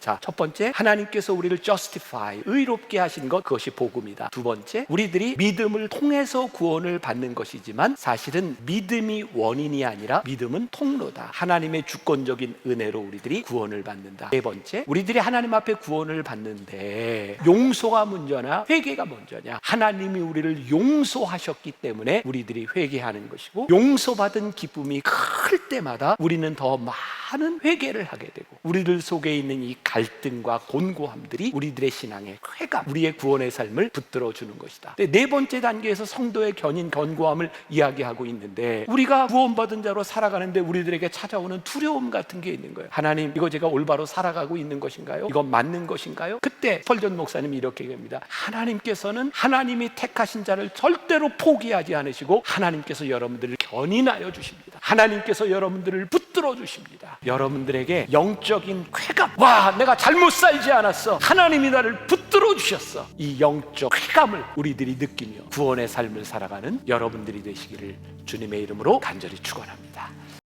자, 첫 번째, 하나님께서 우리를 justify, 의롭게 하신 것, 그것이 복음이다. 두 번째, 우리들이 믿음을 통해서 구원을 받는 것이지만 사실은 믿음이 원인이 아니라 믿음은 통로다. 하나님의 주권적인 은혜로 우리들이 구원을 받는다. 네 번째, 우리들이 하나님 앞에 구원을 받는데 용서가 먼저나 회개가 먼저냐? 하나님이 우리를 용서하셨기 때문에 우리들이 회개하는 것이고 용서받은 기쁨이 클 때마다 우리는 더 많은 회개를 하게 되고 우리들 속에 있는 이 갈등과 곤고함들이 우리들의 신앙의 쾌감, 우리의 구원의 삶을 붙들어 주는 것이다. 네 번째 단계에서 성도의 견인 견고함을 이야기하고 있는데 우리가 구원받은 자로 살아가는데 우리들에게 찾아오는 두려움 같은 게 있는 거예요. 하나님, 이거 제가 올바로 살아가고 있는 것인가요? 이건 맞는 것인가요? 그때 설전 목사님이 이렇게 얘기합니다. 하나님께서는 하나님이 택하신 자를 절대로 포기하지 않으시고 하나님께서 여러분들을 견인하여 주십니다. 하나님께서 여러분들을 붙들어 주십니다. 여러분들에게 영적인 쾌감. 와, 내가 잘못 살지 않았어. 하나님이 나를 붙들어 주셨어. 이 영적 쾌감을 우리들이 느끼며 구원의 삶을 살아가는 여러분들이 되시기를 주님의 이름으로 간절히 축원합니다.